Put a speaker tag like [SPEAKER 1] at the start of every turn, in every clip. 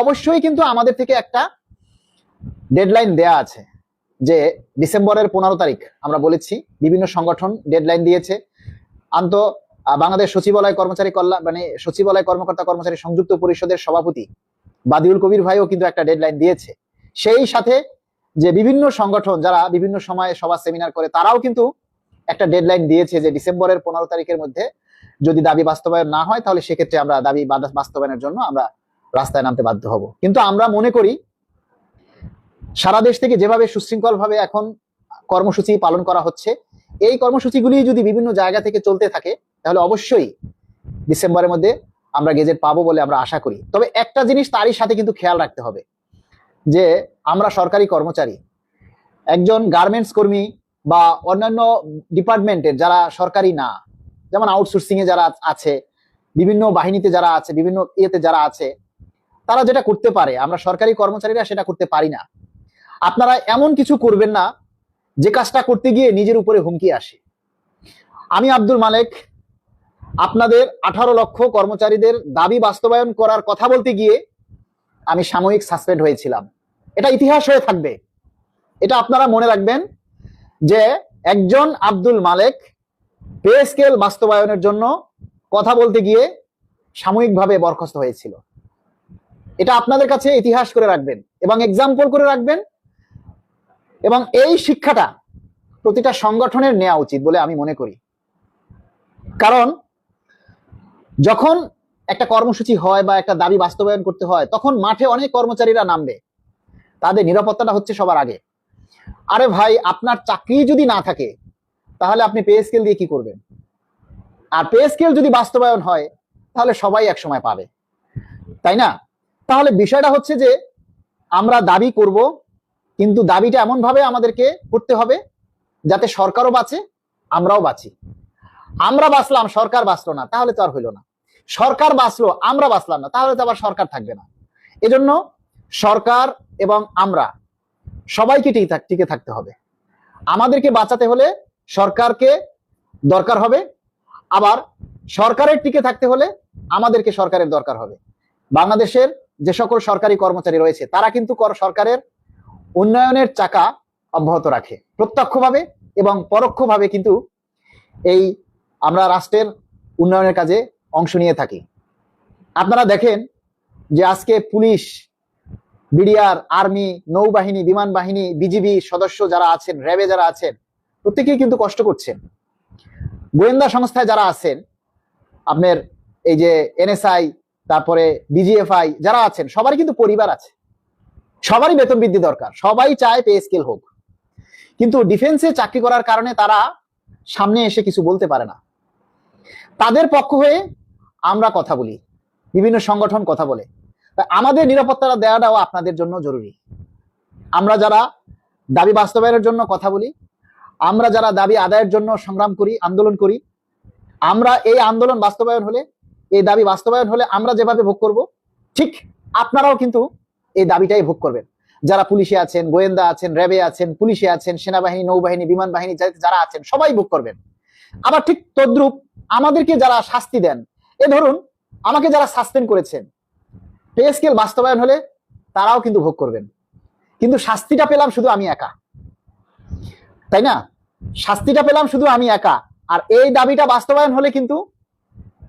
[SPEAKER 1] অবশ্যই কিন্তু আমাদের থেকে একটা ডেডলাইন দেয়া আছে যে ডিসেম্বরের পনেরো তারিখ আমরা বলেছি, বিভিন্ন সংগঠন ডেডলাইন দিয়েছে। আন্ত বাংলাদেশ সচিবালয় কর্মচারী কল্যাণ মানে সচিবালয় কর্মকর্তা কর্মচারী সংযুক্ত পরিষদের সভাপতি বাদিউল কবির ভাইও কিন্তু একটা ডেডলাইন দিয়েছে। সেই সাথে যে বিভিন্ন সংগঠন যারা বিভিন্ন সময়ে সভা সেমিনার করে, তারাও কিন্তু একটা ডেডলাইন দিয়েছে যে ডিসেম্বরের পনেরো তারিখের মধ্যে যদি দাবি বাস্তবায়ন না হয়, তাহলে সেক্ষেত্রে আমরা দাবি বাস্তবায়নের জন্য আমরা রাস্তায় নামতে বাধ্য হব। কিন্তু আমরা মনে করি সারা দেশ থেকে যেভাবে সুশৃঙ্খল ভাবে এখন কর্মসূচি পালন করা হচ্ছে, এই কর্মসূচিগুলি যদি বিভিন্ন জায়গা থেকে চলতে থাকে, তাহলে অবশ্যই ডিসেম্বরের মধ্যে আমরা গেজেট পাবো বলে আমরা আশা করি। তবে একটা জিনিস তারই সাথে কিন্তু খেয়াল রাখতে হবে, যে আমরা সরকারি কর্মচারী, একজন গার্মেন্টস কর্মী বা অন্যান্য ডিপার্টমেন্টের যারা সরকারি না, যেমন আউটসোর্সিং এ যারা আছে, বিভিন্ন বাহিনীতে যারা আছে, বিভিন্ন ইয়েতে যারা আছে তারা যেটা করতে পারে, আমরা সরকারি কর্মচারীরা সেটা করতে পারি না। আপনারা এমন কিছু করবেন না, যে কাজটা করতে গিয়ে নিজের উপরে হুমকি আসে। আমি আব্দুল মালেক, আপনাদের আঠারো লক্ষ কর্মচারীদের দাবি বাস্তবায়ন করার কথা বলতে গিয়ে আমি সাময়িক সাসপেন্ড হয়েছিলাম। এটা ইতিহাস হয়ে থাকবে। এটা আপনারা মনে রাখবেন যে একজন আব্দুল মালেক পে স্কেল বাস্তবায়নের জন্য কথা বলতে গিয়ে সাময়িকভাবে বরখাস্ত হয়েছিল। এটা আপনাদের কাছে ইতিহাস করে রাখবেন এবং এক্সাম্পল করে রাখবেন এবং এই শিক্ষাটা প্রতিটা সংগঠনের নেওয়া উচিত বলে আমি মনে করি। কারণ যখন একটা কর্মসূচি হয় বা একটা দাবি বাস্তবায়ন করতে হয়, তখন মাঠে অনেক কর্মচারীরা নামবে তাদের নিরাপত্তাটা হচ্ছে সবার আগে। আরে ভাই, আপনার চাকরি যদি না থাকে, তাহলে আপনি পে স্কেল দিয়ে কি করবেন? আর পে স্কেল যদি বাস্তবায়ন হয়, তাহলে সবাই এক সময় পাবে। তাই না? তাহলে বিষয়টা হচ্ছে যে আমরা দাবি করব, কিন্তু দাবিটা এমন ভাবে আমাদেরকে করতে হবে যাতে সরকারও বাঁচে, আমরাও বাঁচি। আমরা বাঁচলাম, সরকার বাঁচলো না, তাহলে তো আর হইল না। সরকার বাঁচলো, আমরা বাঁচলাম না, তাহলে তো আবার সরকার থাকবে না। এজন্য সরকার এবং আমরা সবাইকে টিকে থাকতে হবে। আমাদেরকে বাঁচাতে হলে সরকারকে দরকার হবে, আবার সরকারের টিকে থাকতে হলে আমাদেরকে সরকারের দরকার হবে। বাংলাদেশের যে সকল সরকারি কর্মচারী রয়েছে, তারা কিন্তু কর- সরকারের উন্নয়নের চাকা অব্যাহত রাখে। প্রত্যক্ষভাবে এবং পরোক্ষভাবে কিন্তু এই আমরা রাষ্ট্রের উন্নয়নের কাজে অংশ নিয়ে থাকি। আপনারা দেখেন যে আজকে পুলিশ, বিডিআর, আর্মি, নৌবাহিনী, বিমান বাহিনী, বিজিবি সদস্য যারা আছেন, র্যাবে যারা আছেন, প্রত্যেকেই কিন্তু কষ্ট করছেন। গোয়েন্দা সংস্থায় যারা আছেন, আপনার এই যে এনএসআই তারপরে বিজিএফআই যারা আছেন, সবারই কিন্তু পরিবার আছে। সবারই বেতন বৃদ্ধি দরকার। সবাই চায় পে স্কেল হোক। কিন্তু ডিফেন্সে চাকরি করার কারণে তারা সামনে এসে কিছু বলতে পারে না। তাদের পক্ষ হয়ে আমরা কথা বলি। বিভিন্ন সংগঠন কথা বলে। আমাদের নিরাপত্তা দেওয়াটাও আপনাদের জন্য জরুরি। আমরা যারা দাবি বাস্তবায়নের জন্য কথা বলি, আমরা যারা দাবি আদায়ের জন্য সংগ্রাম করি, আন্দোলন করি, আমরা এই আন্দোলন বাস্তবায়ন হলে এই দাবি বাস্তবায়ন হলে আমরা যেভাবে ভোগ করব, ঠিক আপনারাও কিন্তু এই দাবিটাই ভোগ করবেন। যারা পুলিশে আছেন, গোয়েন্দা আছেন, র্যাবে আছেন, পুলিশে আছেন, সেনাবাহিনী, নৌবাহিনী, বিমান বাহিনী যারা আছেন, সবাই ভোগ করবেন। আবার ঠিক তদ্রুপ আমাদেরকে যারা শাস্তি দেন, এ ধরুন আমাকে যারা সাসপেন্ড করেছেন, পে স্কেল বাস্তবায়ন হলে তারাও কিন্তু ভোগ করবেন। কিন্তু শাস্তিটা পেলাম শুধু আমি একা। তাই না? শাস্তিটা পেলাম শুধু আমি একা। আর এই দাবিটা বাস্তবায়ন হলে কিন্তু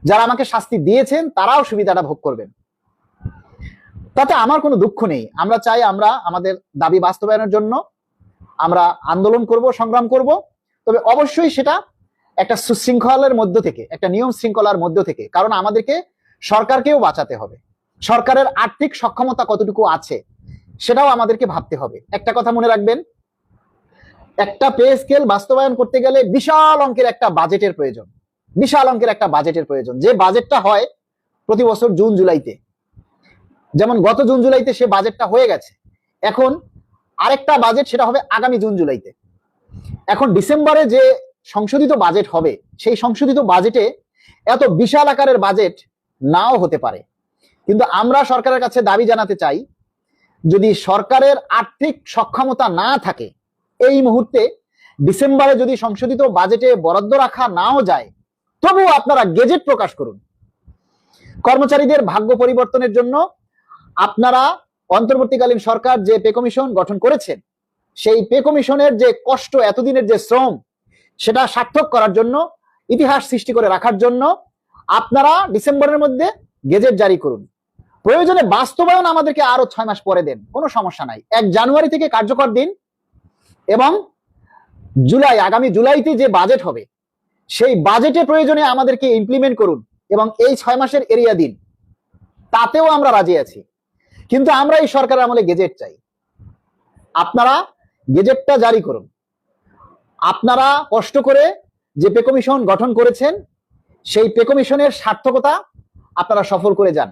[SPEAKER 1] যারা আমাকে শাস্তি দিয়েছেন, তারাও সুবিধাটা ভোগ করবেন। তাতে আমার কোনো দুঃখ নেই। আমরা চাই আমরা আমাদের দাবি বাস্তবায়নের জন্য আমরা আন্দোলন করব, সংগ্রাম করব। তবে অবশ্যই সেটা একটা সুশৃঙ্খলের মধ্য থেকে, একটা নিয়ম শৃঙ্খলার মধ্য থেকে, কারণ আমাদেরকে সরকারকেও বাঁচাতে হবে। সরকারের আর্থিক সক্ষমতা কতটুকু আছে, সেটাও আমাদেরকে ভাবতে হবে। একটা কথা মনে রাখবেন, একটা পে স্কেল বাস্তবায়ন করতে গেলে বিশাল অঙ্কের একটা বাজেটের প্রয়োজন। বিশাল অঙ্কের একটা বাজেটের প্রয়োজন। যে বাজেটটা হয় প্রতি বছর জুন, জুলাইতে। যেমন গত জুন, জুলাইতে সে বাজেটটা হয়ে গেছে। এখন আরেকটা বাজেট সেটা হবে আগামী জুন, জুলাইতে। এখন ডিসেম্বরে যে সংশোধিত বাজেট হবে, সেই সংশোধিত বাজেটে এত বিশাল আকারের বাজেট নাও হতে পারে। কিন্তু আমরা সরকারের কাছে দাবি জানাতে চাই, যদি সরকারের আর্থিক সক্ষমতা না থাকে, এই মুহূর্তে ডিসেম্বরে যদি সংশোধিত বাজেটে বরাদ্দ রাখা নাও যায় তবুও আপনারা গেজেট প্রকাশ করুন। কর্মচারীদের ভাগ্য পরিবর্তনের জন্য আপনারা অন্তর্বর্তীকালীন সরকার যে পে কমিশন গঠন করেছেন, সেই পে কমিশনের যে কষ্ট, এতদিনের যে শ্রম, সেটা সার্থক করার জন্য, ইতিহাস সৃষ্টি করে রাখার জন্য আপনারা ডিসেম্বরের মধ্যে গেজেট জারি করুন। প্রয়োজনে বাস্তবায়ন আমাদেরকে আরও ছয় মাস পরে দেন, কোনো সমস্যা নাই। এক জানুয়ারি থেকে কার্যকর দিন এবং জুলাই, আগামী জুলাইতে যে বাজেট হবে সেই বাজেটে প্রয়োজনে আমাদেরকে ইমপ্লিমেন্ট করুন এবং এই ছয় মাসের এরিয়া দিন। তাতেও আমরা রাজি আছি। কিন্তু আমরা এই সরকারের আমলে গেজেট চাই। আপনারা গেজেটটা জারি করুন। আপনারা কষ্ট করে যে পে কমিশন গঠন করেছেন, সেই পে কমিশনের সার্থকতা আপনারা সফল করে যান।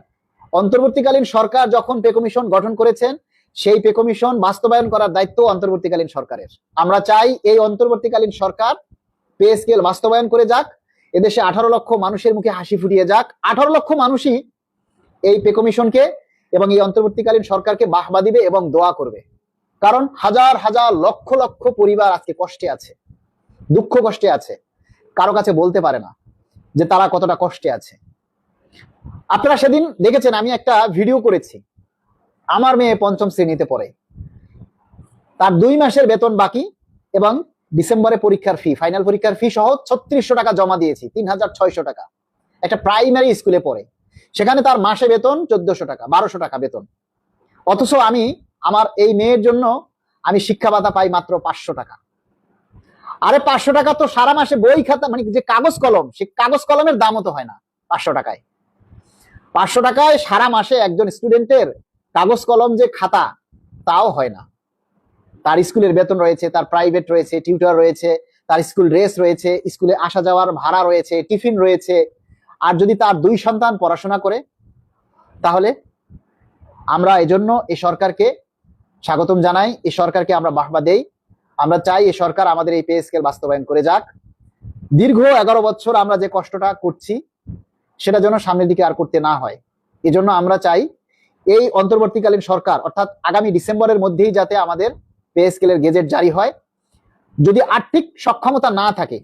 [SPEAKER 1] অন্তর্বর্তীকালীন সরকার যখন পে কমিশন গঠন করেছেন, সেই পে কমিশন বাস্তবায়ন করার দায়িত্ব অন্তর্বর্তীকালীন সরকারের। আমরা চাই এই অন্তর্বর্তীকালীন সরকার পে স্কেল বাস্তবায়ন করে যাক, এদেশে আঠারো লক্ষ মানুষের মুখে হাসি ফুটিয়ে যাক। আঠারো লক্ষ মানুষই এই পে কমিশনকে এবং এই অন্তর্বর্তীকালীন সরকারকে বাহবা দিবে এবং দোয়া করবে। কারণ হাজার হাজার লক্ষ লক্ষ পরিবার আজকে কষ্টে আছে, দুঃখ কষ্টে আছে। কারও কাছে বলতে পারে না যে তারা কতটা কষ্টে আছে। আপনারা সেদিন দেখেছেন আমি একটা ভিডিও করেছি। আমার মেয়ে পঞ্চম শ্রেণীতে পড়ে। তার দুই মাসের বেতন বাকি এবং ডিসেম্বরে পরীক্ষার ফি ফাইনাল পরীক্ষার ফি সহ ছত্রিশশো টাকা জমা দিয়েছি তিন হাজার ছয়শো টাকা। একটা প্রাইমারি স্কুলে পড়ে। সেখানে তার মাসে বেতন চোদ্দশো টাকা, বারোশো টাকা বেতন। অথচ আমি, আমার এই মেয়ের জন্য আমি শিক্ষা ভাতা পাই মাত্র পাঁচশো টাকা। আরে পাঁচশো টাকা তো সারা মাসে বই খাতা মানে যে কাগজ কলম, সে কাগজ কলমের দামও তো হয় না পাঁচশো টাকায়। পাঁচশো টাকায় সারা মাসে একজন স্টুডেন্টের কাগজ কলম যে খাতা, তাও হয় না। তার স্কুলের বেতন রয়েছে, তার প্রাইভেট রয়েছে টিউটার রয়েছে, তার স্কুল ড্রেস রয়েছে স্কুলে আসা যাওয়ার ভাড়া রয়েছে টিফিন রয়েছে। আর যদি তার দুই সন্তান পড়াশোনা করে, তাহলে আমরা এজন্য এই সরকারকে স্বাগতম জানাই। এই সরকারকে আমরা বাহবা দেই। আমরা চাই এই সরকার আমাদের এই পে স্কেল বাস্তবায়ন করে যাক। দীর্ঘ এগারো বছর আমরা যে কষ্টটা করছি, সেটা যেন সামনের দিকে আর করতে না হয়। এজন্য আমরা চাই এই অন্তর্বর্তীকালীন সরকার, অর্থাৎ আগামী ডিসেম্বরের মধ্যেই যাতে আমাদের পে স্কেলের গেজেট জারি হয়, যদি আর্থিক সক্ষমতা না থাকে,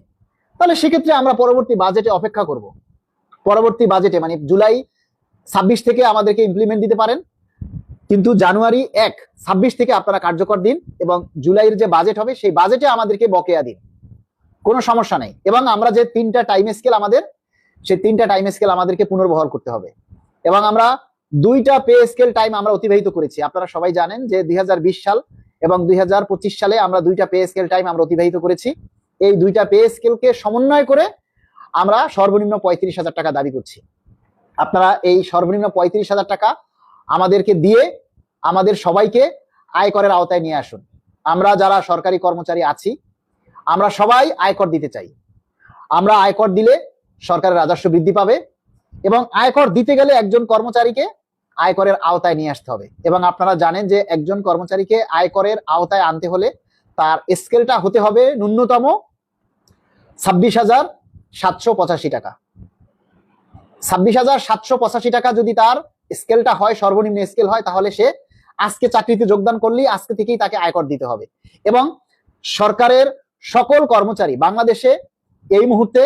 [SPEAKER 1] তাহলে সেক্ষেত্রে আমরা পরবর্তী বাজেটে অপেক্ষা করব। পরবর্তী বাজেটে মানে জুলাই ছাব্বিশ থেকে আমাদেরকে ইমপ্লিমেন্ট দিতে পারেন। কিন্তু জানুয়ারি এক, ছাব্বিশ থেকে আপনারা কার্যকর দিন এবং জুলাইয়ের যে বাজেট হবে, সেই বাজেটে আমাদেরকে বকেয়া দিন। কোনো সমস্যা নেই। এবং আমরা যে তিনটা টাইম স্কেল আমাদের, সেই তিনটা টাইম স্কেল আমাদেরকে পুনর্বহাল করতে হবে। এবং আমরা দুইটা পে স্কেল টাইম আমরা অতিবাহিত করেছি। আপনারা সবাই জানেন যে দুই হাজার বিশ সাল এবং দুই হাজার পঁচিশ সালে আমরা দুইটা পে স্কেল টাইম আমরা অতিবাহিত করেছি। এই দুইটা পে স্কেলকে সমন্বয় করে আমরা সর্বনিম্ন পঁয়ত্রিশ হাজার টাকা দাবি করছি। আপনারা এই সর্বনিম্ন পঁয়ত্রিশ হাজার টাকা আমাদেরকে দিয়ে আমাদের সবাইকে আয়করের আওতায় নিয়ে আসুন। আমরা যারা সরকারি কর্মচারী আছি, আমরা সবাই আয়কর দিতে চাই। আমরা আয়কর দিলে সরকারের রাজস্ব বৃদ্ধি পাবে এবং আয়কর দিতে গেলে একজন কর্মচারীকে আয়করের আওতায় নিয়ে আসতে হবে। এবং আপনারা জানেন যে একজন কর্মচারীকে আয়করের আওতায় আনতে হলে তার স্কেলটা হতে হবে ন্যূনতম ছাব্বিশ হাজার সাতশো পঁচাশি টাকা। ছাব্বিশ হাজার সাতশো পঁচাশি টাকা যদি তার স্কেলটা হয়, সর্বনিম্ন স্কেল হয়, তাহলে সে আজকে চাকরিতে যোগদান করলেই আজকে থেকেই তাকে আয়কর দিতে হবে। এবং সরকারের সকল কর্মচারী, বাংলাদেশে এই মুহূর্তে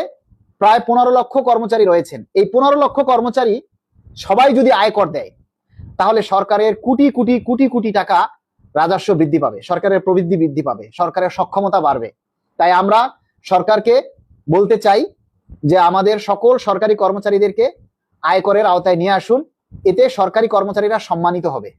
[SPEAKER 1] প্রায় পনেরো লক্ষ কর্মচারী রয়েছেন। এই পনেরো লক্ষ কর্মচারী সবাই যদি আয়কর দেয় তাহলে সরকারের কোটি কোটি কোটি কোটি টাকা রাজস্ব বৃদ্ধি পাবে, সরকারের প্রবৃদ্ধি বৃদ্ধি পাবে, সরকারের সক্ষমতা বাড়বে। তাই আমরা সরকারকে বলতে চাই যে আমাদের সকল সরকারি কর্মচারীদেরকে আয়করের আওতায় নিয়ে আসুন, এতে সরকারি কর্মচারীরা সম্মানিত হবে।